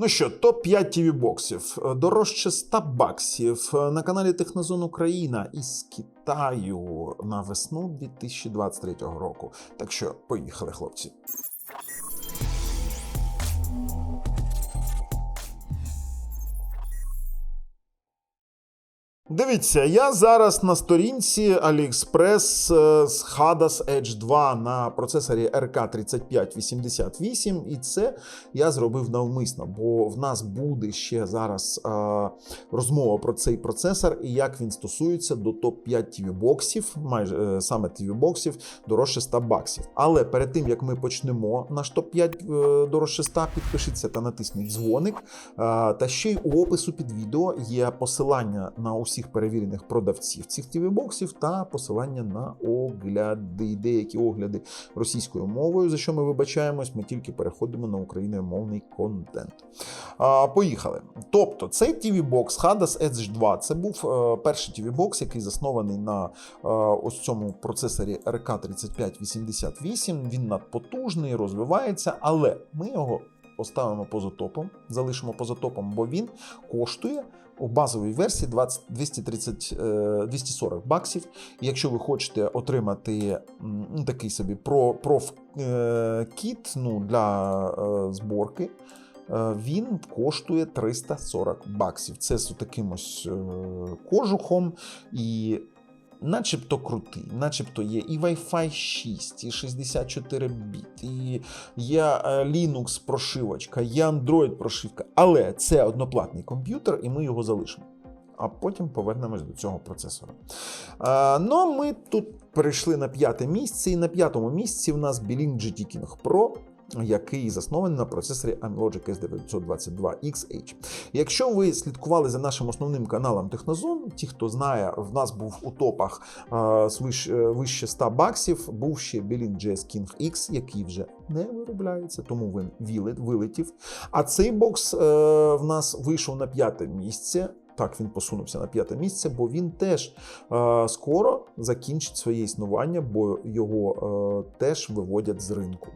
Ну що, топ-5 тіві боксів дорожче 100 баксів на каналі Технозон Україна із Китаю на весну 2023 року. Так що поїхали, хлопці. Дивіться, я зараз на сторінці AliExpress е, з Hadas Edge 2 на процесорі RK3588, і це я зробив навмисно, бо в нас буде ще зараз е, розмова про цей процесор і як він стосується до топ-5 tv боксів, майже е, саме tv боксів дорожче 100 баксів. Але перед тим як ми почнемо наш топ-5 е, дорожче 100, підпишіться та натисніть дзвоник. Е, та ще й у опису під відео є посилання на усіх перевірених продавців цих tv боксів та посилання на огляди, деякі огляди російською мовою, за що ми вибачаємось. Ми тільки переходимо на україномовний контент. А, Поїхали. Тобто, цей tv бокс Hadas Edge 2 це був е, перший tv бокс який заснований на е, ось цьому процесорі RK3588. Він надпотужний, розвивається, але ми його поставимо поза топом, залишимо поза топом, бо він коштує у базовій версії 20, 230, е, 240 баксів. Якщо ви хочете отримати ну, такий собі про, проф е, ну, для е, зборки. е, Він коштує 340 баксів. Це з таким ось кожухом і начебто крутий, начебто є і Wi-Fi 6, і 64 біт, і є е, Linux прошивочка, є Android прошивка, але це одноплатний комп'ютер, і ми його залишимо. А потім повернемось до цього процесора. А, ну, ми тут перейшли на п'яте місце, і на п'ятому місці в нас Beeling GT King Pro, який заснований на процесорі Amlogic S922XH. Якщо ви слідкували за нашим основним каналом Технозон, ті, хто знає, в нас був у топах е, е, вище 100 баксів, був ще Beeling GS King X, який вже не виробляється, тому він вилетів. А цей бокс е, в нас вийшов на п'яте місце. Так, він посунувся на п'яте місце, бо він теж е, скоро закінчить своє існування, бо його е, теж виводять з ринку.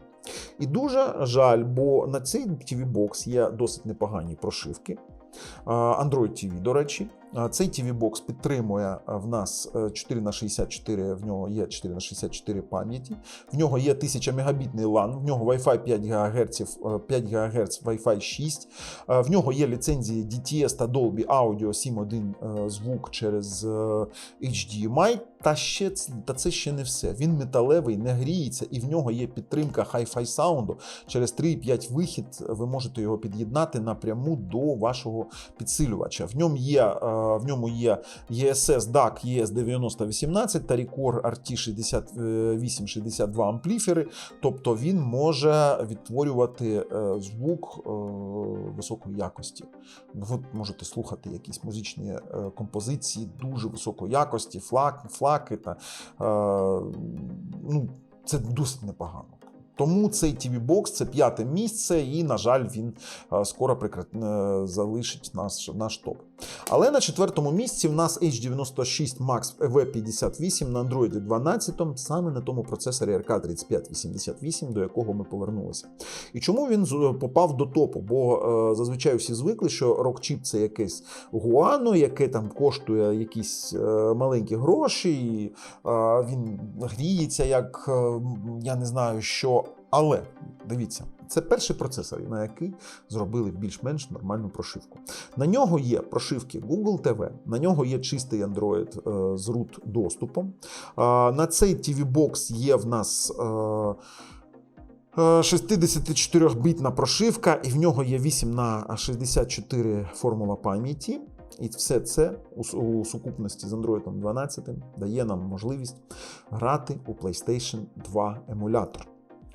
І дуже жаль, бо на цей tv бокс є досить непогані прошивки. Android TV, до речі, цей tv бокс підтримує е, в нас е, 4х64, в нього є 4х64 пам'яті, в нього є 1000 мегабітний LAN, в нього Wi-Fi 5 ГГц, 5 ГГц, Wi-Fi 6, е, в нього є ліцензії DTS та Dolby Audio 7.1 е, звук через е, HDMI. Та ще та це ще не все. Він металевий, не гріється, і в нього є підтримка Hi-Fi саунду. Через 3,5 вихід ви можете його під'єднати напряму до вашого підсилювача. В ньому є, е, в ньому є ESS DAC ES9018 та Record RT6862 ампліфери. Тобто він може відтворювати е, звук е, високої якості. Ви можете слухати якісь музичні е, композиції дуже високої якості, флаг, флаки та е, ну, це досить непогано. Тому цей tv бокс це п'яте місце, і, на жаль, він е, скоро прикра... е, залишить наш, наш топ. Але на четвертому місці в нас H96 Max EV58 на Android 12, саме на тому процесорі RK3588, до якого ми повернулися. І чому він попав до топу? Бо е, зазвичай всі звикли, що Rockchip це якесь гуано, яке там коштує якісь е, маленькі гроші, і е, він гріється, як е, я не знаю що. Але дивіться, це перший процесор, на який зробили більш-менш нормальну прошивку. На нього є прошивки Google TV, на нього є чистий Android е, з root доступом. Е, на цей TV Box є в нас. Е, е, 64-бітна прошивка, і в нього є 8 на 64 формула пам'яті. І все це у сукупності з Android 12 дає нам можливість грати у PlayStation 2 емулятор.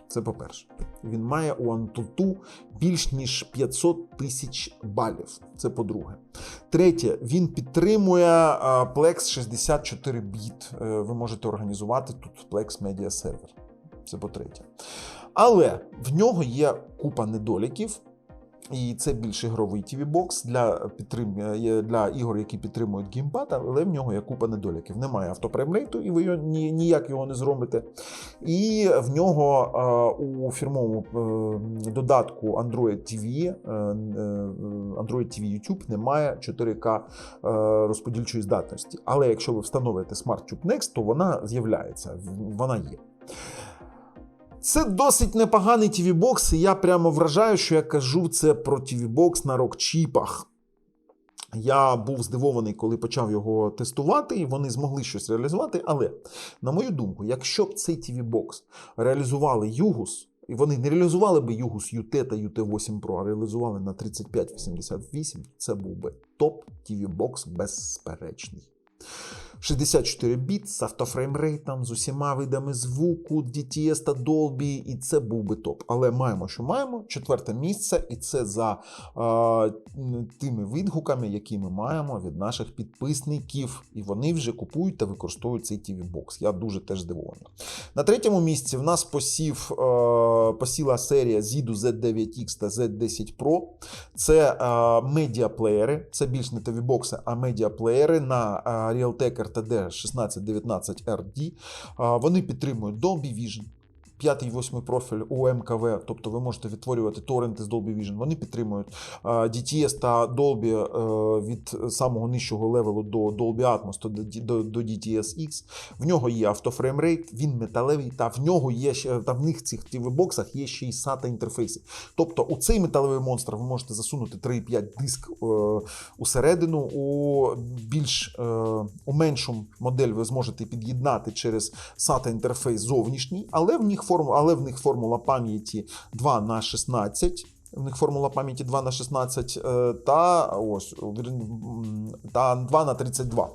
Це по-перше. Він має у Antutu більш ніж 500 тисяч балів. Це по-друге. Третє, він підтримує Plex 64 біт. Е, Ви можете організувати тут Plex Media Server. Це по-третє. Але в нього є купа недоліків. І це більш ігровий TV бокс для підтрим... для ігор, які підтримують геймпад, але в нього є купа недоліків. Немає автопреймрейту, і ви його ні, ніяк його не зробите. І в нього у фірмовому е, додатку Android TV, е, е, Android TV YouTube немає 4К е, розподільчої здатності. Але якщо ви встановите SmartTube Next, то вона з'являється, вона є. Це досить непоганий TV бокс і я прямо вражаю, що я кажу це про TV бокс на рок-чіпах. Я був здивований, коли почав його тестувати, і вони змогли щось реалізувати. Але, на мою думку, якщо б цей TV бокс реалізували Югус, і вони не реалізували би Югус UT та UT8 Pro, а реалізували на 3588, це був би топ TV бокс безперечний. 64 біт з автофреймрейтом, з усіма видами звуку, DTS та Dolby, і це був би топ. Але маємо, що маємо. Четверте місце, і це за е, тими відгуками, які ми маємо від наших підписників. І вони вже купують та використовують цей TV бокс. Я дуже теж здивований. На третьому місці в нас посів, е, посіла серія Zidu Z9X та Z10 Pro. Це е, медіаплеєри, це більш не TV бокси, а медіаплеєри на Realtek RTD 1619RD. Е, Вони підтримують Dolby Vision. 5 і 8 профіль у МКВ, тобто ви можете відтворювати торренти з Dolby Vision. Вони підтримують DTS та Dolby е, від самого нижчого левелу до Dolby Atmos до, DTS X. В нього є автофреймрейт, він металевий, та в нього є та в них цих TV боксах є ще й SATA інтерфейси. Тобто у цей металевий монстр ви можете засунути 3,5 диск е, усередину. У більш е, у меншу модель ви зможете під'єднати через SATA інтерфейс зовнішній, але в них форму, але в них формула пам'яті 2 на 16. В них формула пам'яті 2 на 16 е, та ось та 2 на 32.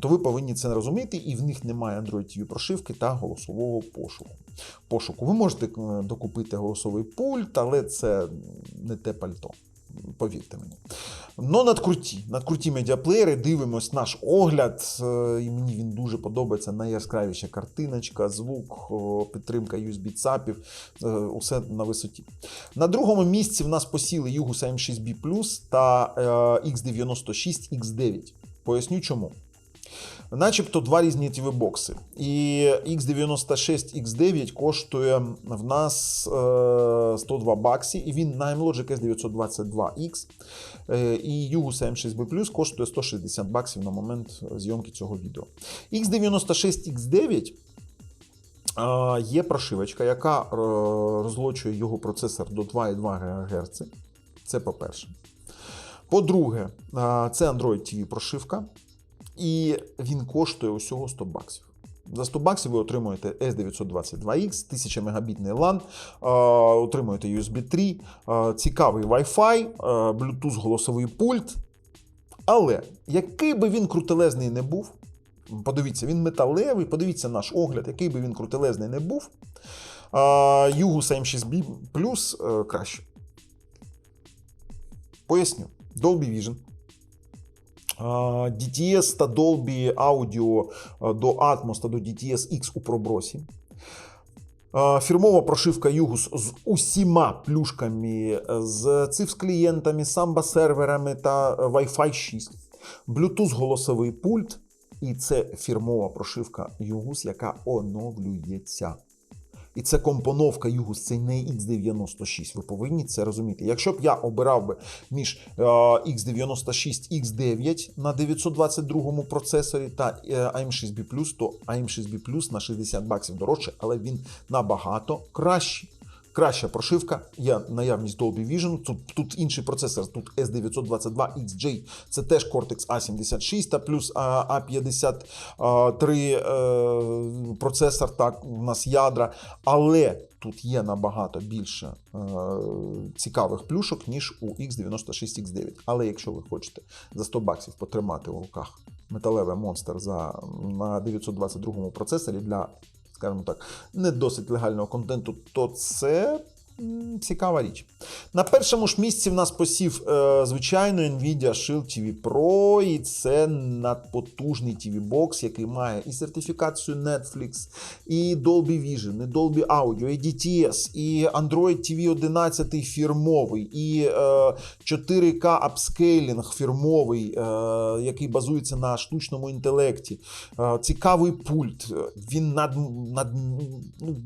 То ви повинні це розуміти, і в них немає Android TV прошивки та голосового пошуку. Пошуку. Ви можете е, докупити голосовий пульт, але це не те пальто. Повірте мені. Ну, надкруті, надкруті медіаплеєри, дивимось наш огляд, е, і мені він дуже подобається. Найяскравіша картиночка, звук, підтримка USB ЦАПів, е, усе на висоті. На другому місці в нас посіли Югуса M6B та е, X96 X9. Поясню чому. Начебто два різні TV бокси. І X96 X9 коштує в нас е, 102 баксі, і він на Logic S922X. Е, і Yugus M6B Plus коштує 160 баксів на момент зйомки цього відео. X96 X9 е, є прошивочка, яка е, розлочує його процесор до 2,2 ГГц. Це по-перше. По-друге, е, це Android TV прошивка. І він коштує усього 100 баксів. За 100 баксів ви отримуєте S922X, 1000 мегабітний LAN, отримуєте USB 3, е, цікавий Wi-Fi, е, Bluetooth голосовий пульт. Але який би він крутелезний не був, подивіться, він металевий, подивіться наш огляд, який би він крутелезний не був, Yugus M6B Plus е, краще. Поясню. Dolby Vision. DTS та Dolby Audio до Atmos та до DTS X у пробросі. Фірмова прошивка Yugus з усіма плюшками, з cif клієнтами, самбо серверами та Wi-Fi 6. Bluetooth голосовий пульт. І це фірмова прошивка Yugus, яка оновлюється. І це компоновка Югус, це не X96. Ви повинні це розуміти. Якщо б я обирав би між е, X96 X9 на 922 процесорі та е, AM6B+, то AM6B на 60 баксів дорожче, але він набагато кращий. Краща прошивка, є наявність Dolby Vision. Тут, тут інший процесор, тут S922XJ, це теж Cortex A76 та плюс а, A53 е, процесор, так, у нас ядра. Але тут є набагато більше е, цікавих плюшок, ніж у X96X9. Але якщо ви хочете за 100 баксів потримати у руках металевий монстр за, на 922 процесорі для скажімо так, не досить легального контенту, то це цікава річ. На першому ж місці в нас посів, е, звичайно, Nvidia Shield TV Pro, і це надпотужний TV бокс, який має і сертифікацію Netflix, і Dolby Vision, і Dolby Audio, і DTS, і Android TV 11 фірмовий, і е, 4K апскейлінг фірмовий, е, який базується на штучному інтелекті. Е, цікавий пульт. Е, Він над, над ну,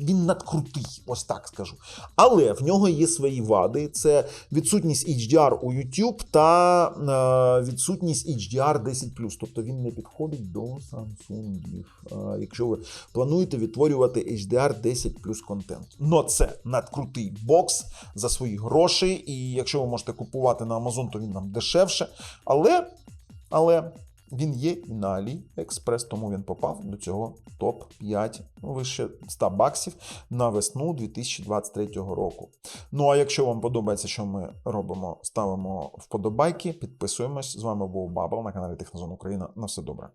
він надкрутий, ось так скажу. Але в нього є свої вади: це відсутність HDR у YouTube та е, відсутність HDR 10 Тобто він не підходить до Samsung, е, якщо ви плануєте відтворювати HDR 10 контент. Но це надкрутий бокс за свої гроші. І якщо ви можете купувати на Amazon, то він нам дешевше. Але, але він є і на AliExpress, тому він попав до цього топ-5 ну, вище 100 баксів на весну 2023 року. Ну а якщо вам подобається, що ми робимо, ставимо вподобайки, підписуємось. З вами був Бабл на каналі Технозон Україна. На все добре.